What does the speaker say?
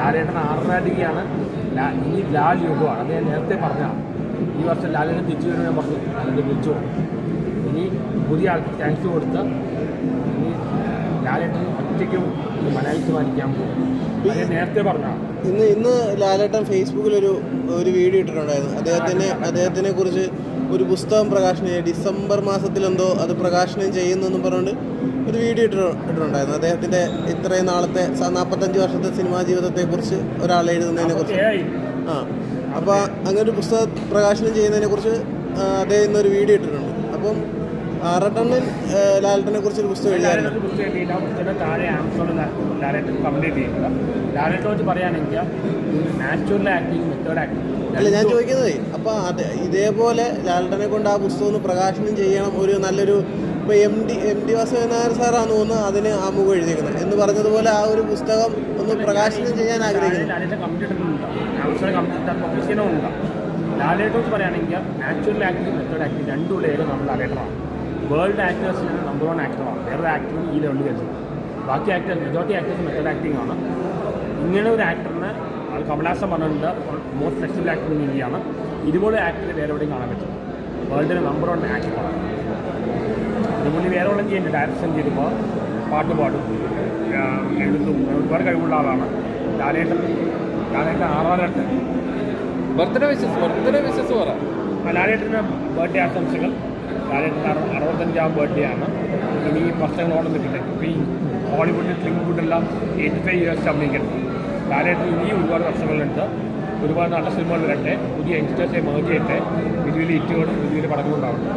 ലാലേട്ടൻ ആർമാറ്റിക്കാണ് ഈ ലാൽ യുഗമാണ്. അത് ഞാൻ നേരത്തെ പറഞ്ഞതാണ് ഈ വർഷം ലാലേട്ടൻ തിരിച്ചു വരുമ്പോൾ ഞാൻ പറഞ്ഞു അതിന്റെ വിളിച്ചു. ഇനി പുതിയ ആൾക്ക് താങ്ക്സ് കൊടുത്ത് ഇനി ലാലേട്ടൻ ഒറ്റയ്ക്കും മലയാളി സിനിമ പോകും അത് ഞാൻ നേരത്തെ പറഞ്ഞതാണ് ഇന്ന് ഇന്ന് ലാലേട്ടൻ ഫേസ്ബുക്കിൽ ഒരു ഒരു വീഡിയോ ഇട്ടിട്ടുണ്ടായിരുന്നു. അദ്ദേഹത്തിനെ അദ്ദേഹത്തിനെ കുറിച്ച് ഒരു പുസ്തകം പ്രകാശനം ചെയ്യുക ഡിസംബർ മാസത്തിലെന്തോ അത് പ്രകാശനം ചെയ്യുന്നെന്നും പറഞ്ഞുകൊണ്ട് ഒരു വീഡിയോ ഇട്ടി ഇട്ടിട്ടുണ്ടായിരുന്നു. അദ്ദേഹത്തിന്റെ ഇത്രയും നാളത്തെ നാൽപ്പത്തഞ്ച് വർഷത്തെ സിനിമാ ജീവിതത്തെക്കുറിച്ച് ഒരാൾ എഴുതുന്നതിനെക്കുറിച്ച് ആ. അപ്പോൾ അങ്ങനെ ഒരു പുസ്തകം പ്രകാശനം ചെയ്യുന്നതിനെക്കുറിച്ച് അദ്ദേഹം ഇന്നൊരു വീഡിയോ ഇട്ടിട്ടുണ്ട്. അപ്പം ആറട്ടണ്ണൻ ലാലട്ടനെ കുറിച്ച് ഒരു പുസ്തകം എഴുതിയായിരുന്നു ലാലേട്ടൻ പുസ്തകം എഴുതിയില്ല പുസ്തകത്തിന് താഴെ ആമസോണിൽ ലാലേട്ടൻ കംപ്ലീറ്റ് ചെയ്യുന്നത് ലാലേട്ടൻ വെച്ച് പറയുകയാണെങ്കിൽ നാച്ചുറൽ ആക്ടിങ് മെത്തേഡ് ആക്ടിങ്. അല്ല ഞാൻ ചോദിക്കുന്നത് അപ്പൊ അത് ഇതേപോലെ ലാലട്ടനെ കൊണ്ട് ആ പുസ്തകം ഒന്ന് പ്രകാശനം ചെയ്യണം ഒരു നല്ലൊരു ഇപ്പൊ M D M D Vasudevan Nair സാറാന്ന് തോന്നുന്നു അതിന് ആമുഖം എഴുതിയിരിക്കുന്നത് എന്ന് പറഞ്ഞതുപോലെ ആ ഒരു പുസ്തകം ഒന്ന് പ്രകാശനം ചെയ്യാൻ ആഗ്രഹിക്കുന്നു. ലാലേട്ടോട്ട് പറയുകയാണെങ്കിൽ നാച്ചുറൽ ആക്ടിങ് മെത്തേഡ് ആക്ടിങ് രണ്ടും ലെയർ നമ്മൾ ലാലേട്ടറാണ് വേൾഡ് ആക്ടേഴ്സിന് നമ്പർ വൺ ആക്ടറാണ് വേറെ ആക്ടറും ഈ ലെവലിൽ കരുതി ബാക്കി actors majority actors method acting ആണ്. ഇങ്ങനെ ഒരു ആക്ടറിനെ ആൾ കമലാസം പറഞ്ഞിട്ടുണ്ട്. മോസ്റ്റ് ഫ്ലെക്സിബിൾ ആക്ടർ ഇൻ ഇന്ത്യയാണ് ഇതുപോലെ ആക്ടറെ വേറെ എവിടെയും കാണാൻ പറ്റും വേൾഡിലെ നമ്പർ വൺ ആക്ടറാണ് ഇതുപോലെ വേറെ എവിടെയും ചെയ്യുന്നുണ്ട്. ഡയറക്ഷൻ ചെയ്യുമ്പോൾ പാട്ട് പാടും. എഴുതും. ഒരുപാട് കഴിവുള്ള ആളാണ്. ലാലേട്ടൻ. ലാലേട്ടൻ ആറാറട്ട് ബർത്ത്ഡേ വിശസ് ബർത്ത്ഡേ വിശസ് പറ. ലാലേട്ടന്റെ ബർത്ത്ഡേ ആശംസകൾ. ലാലേട്ടൻ അറു അറുപത്തഞ്ചാം ബർത്ത്ഡേ ആണ്. ഇനി വർഷങ്ങളോളം നിൽക്കട്ടെ ഇപ്പോൾ ഈ ഹോളിവുഡ് ക്ലിംവുഡെല്ലാം എയ്റ്റി ഫൈവ് ഇയേഴ്സ് അഭിനയിക്കണം ലാലേട്ടൻ ഇനിയും ഒരുപാട് വർഷങ്ങളുണ്ട് ഒരുപാട് നല്ല സിനിമകൾ വരട്ടെ. പുതിയ യങ്സ്റ്റേഴ്സെ മേജ് ചെയ്യട്ടെ. വലിയ വലിയ ഇറ്റുകളും വലിയ വലിയ പടങ്ങളും ഉണ്ടാവട്ടെ.